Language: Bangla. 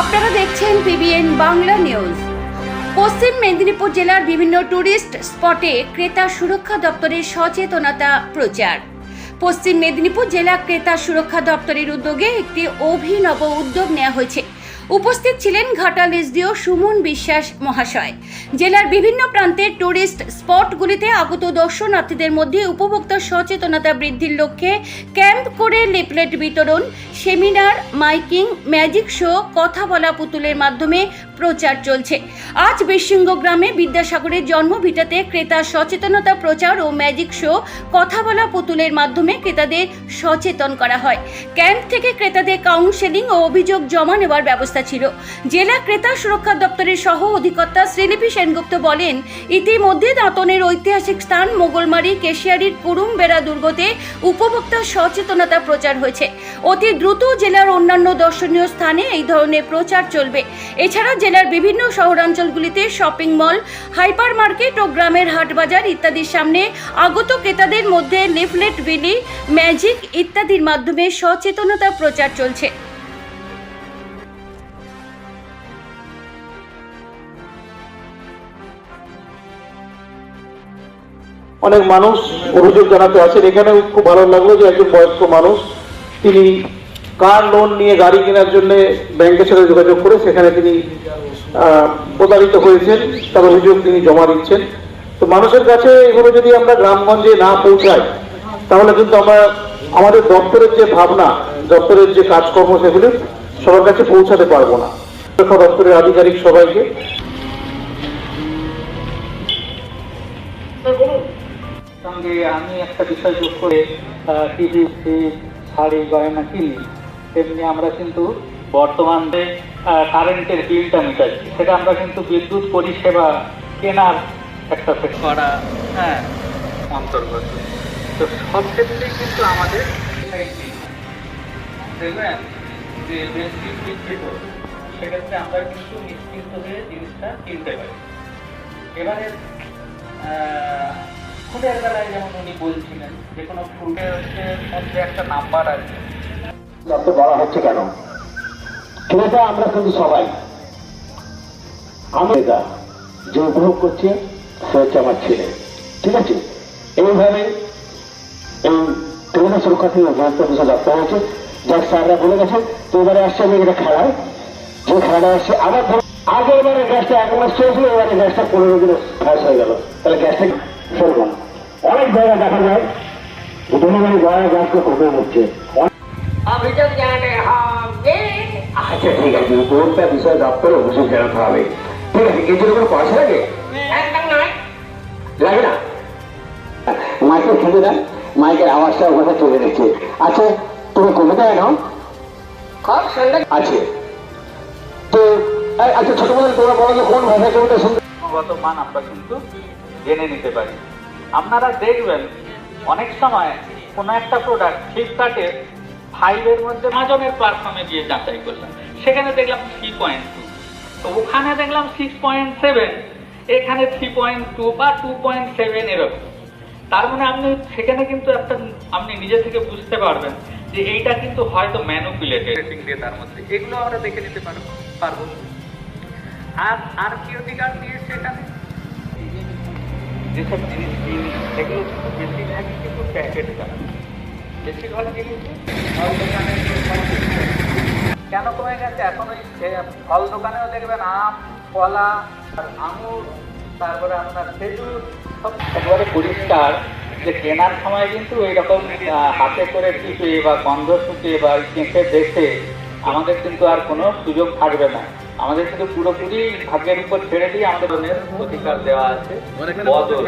আপনারা দেখছেন পিবিএন বাংলা নিউজ। পশ্চিম মেদিনীপুর জেলার বিভিন্ন ট্যুরিস্ট স্পটে ক্রেতা সুরক্ষা দপ্তরের সচেতনতা প্রচার। পশ্চিম মেদিনীপুর জেলা ক্রেতা সুরক্ষা দপ্তরের উদ্যোগে একটি অভিনব উদ্যোগ নেওয়া হয়েছে। উপস্থিত ছিলেন ঘাটাল এসডিও সুমন বিশ্বাস মহাশয়। জেলার বিভিন্ন প্রান্তের ট্যুরিস্ট স্পটগুলিতে আগত দর্শনার্থীদের মধ্যে উপভোক্তা সচেতনতা বৃদ্ধির লক্ষ্যে ক্যাম্প করে লিফলেট বিতরণ, সেমিনার, মাইকিং, ম্যাজিক শো, কথা বলা পুতুলের মাধ্যমে প্রচার চলছে। আজ বীরসিংহ গ্রামে বিদ্যাসাগরের জন্মভিটাতে ক্রেতা সচেতনতা প্রচার ও ম্যাজিক শো, কথা বলা পুতুলের মাধ্যমে ক্রেতাদের সচেতন করা হয়। ক্যাম্প থেকে ক্রেতাদের কাউন্সেলিং ও অভিযোগ জমা নেওয়ার ব্যবস্থা ছিল। জেলা ক্রেতা সুরক্ষা দপ্তরের সহ অধিকর্তা শ্রীলিপি সেনগুপ্ত বলেন, ইতিমধ্যে দাঁতনের ঐতিহাসিক স্থান মোগলমারি কেশিয়ারির কুরুমবেড়া দুর্গতে উপভোক্তা সচেতনতা প্রচার হয়েছে। অতি দ্রুত জেলার অন্যান্য দর্শনীয় স্থানে এই ধরনের প্রচার চলবে। এছাড়া জেলার বিভিন্ন শহরাঞ্চলগুলিতে শপিং মল হাইপার মার্কেট ও গ্রামের হাটবাজার ইত্যাদির সামনে আগত ক্রেতাদের মধ্যে লিফলেট, বিলি, ম্যাজিক ইত্যাদির মাধ্যমে সচেতনতা প্রচার চলছে। অনেক মানুষ অভিযোগ জানাতে আসেন। এখানেও খুব ভালো লাগল যে একজন বয়স্ক মানুষ, তিনি কার লোন নিয়ে গাড়ি কেনার জন্য ব্যাংকের সাথে যোগাযোগ করে সেখানে তিনি প্রতারিত হয়েছেন, তার অভিযোগ তিনি জমা দিচ্ছেন। তো মানুষের কাছে এগুলো যদি আমরা গ্রামগঞ্জে না পৌঁছাই, তাহলে কিন্তু আমরা আমাদের দপ্তরের যে ভাবনা, দপ্তরের যে কাজকর্ম সেগুলি সবার কাছে পৌঁছাতে পারব না। দপ্তরের আধিকারিক সবাইকে। সঙ্গে আমি একটা বিষয় যোগ করে টিভি ফ্রিজ শাড়ি গয়না কিনি। তেমনি আমরা কিন্তু বর্তমানে কারেন্টের বিলটা মিটাচ্ছি। সেটা আমরা কিন্তু বিদ্যুৎ পরিষেবা কেনার একটা সেট করা হ্যাঁ। অন্তর্গত। তো সব ক্ষেত্রেই কিন্তু আমাদের দেখবেন যে বেশি বিদ্যুৎ সেক্ষেত্রে আমরা কিন্তু নিশ্চিন্ত হয়ে জিনিসটা কিনতে পারি। এবারে ফুলের বেলায় যেমন উনি বলছিলেন, যে কোনো ফুলের মধ্যে একটা নাম্বার আছে। এত বলা হচ্ছে কেন? ক্রেতা আমরা কিন্তু সবাই। আমি যে উপভোগ করছে, সে হচ্ছে আমার ছেলে। ঠিক আছে? এইভাবে এই ক্রেতা সুরক্ষা থেকে গুরুত্ব বিষয় রাখতে হয়েছে। যার স্যাররা বলে গেছে তো এবারে আসছে আমি এটা খেলায়। যে খেলাটা আসছে, আবার ধরো আগে এবারে গ্যাসটা এক মাস চলছিল, এবারে গ্যাসটা পনেরো দিনে ফ্যাস হয়ে গেল। তাহলে গ্যাসটা সেরকম জায়গায় দেখা যায়। গ্যাসকে কমে হচ্ছে অভিযোগ জানাতে হবে। আচ্ছা ঠিক আছে কোনটা বিষয় দপ্তরে অভিযোগ জানাতে হবে। ঠিক আছে এর জন্য কোনো পয়সা লাগে? লাগে না? দেন মাইকের আওয়াজটা ওখানে চলে গেছে আচ্ছা তুমি কবিতা খুব সুন্দর। আছে তো এই, আচ্ছা ছোটবেলায় তোমরা বলো যে কোন ভাষায় কবিতা শুনতে মান আমরা কিন্তু জেনে নিতে পারি। আপনারা দেখবেন অনেক সময় কোনো একটা প্রোডাক্ট ফ্লিপকার্টে ফাইভের মধ্যে মাজনের প্ল্যাটফর্মে গিয়ে যাচাই করলাম। সেখানে দেখলাম থ্রি পয়েন্ট টু তো ওখানে দেখলাম সিক্স পয়েন্ট সেভেন এখানে থ্রি পয়েন্ট টু বা টু পয়েন্ট সেভেন এরকম। তার মানে আপনি সেখানে কিন্তু একটা আপনি নিজে থেকে বুঝতে পারবেন যে এইটা কিন্তু হয়তো ম্যানুপুলেটেড দিয়ে তার মধ্যে। এগুলো আমরা দেখে নিতে পারব পারব। আর আর কি অধিকার দিয়েছে এখানে? যেসব জিনিস কিনি, সেগুলো কিন্তু বেশিরভাগই কিন্তু প্যাকেট করা বেশিরভাগ জিনিস। কেন কমে গেছে? এখন ওই ফল দোকানেও দেখবেন আম, কলা, আর আঙুর, তারপরে আপনার খেজুর, সব একেবারে পরিষ্কার। যে কেনার সময় কিন্তু এইরকম হাতে করে টিপে বা গন্ধ শুকিয়ে বা কেঁচে দেখে আমাদের কিন্তু আর কোনো সুযোগ থাকবে না। আমাদের কিন্তু পুরোপুরি ভাগ্যের উপর ছেড়ে দিয়ে আমাদের অধিকার দেওয়া আছে। বদল।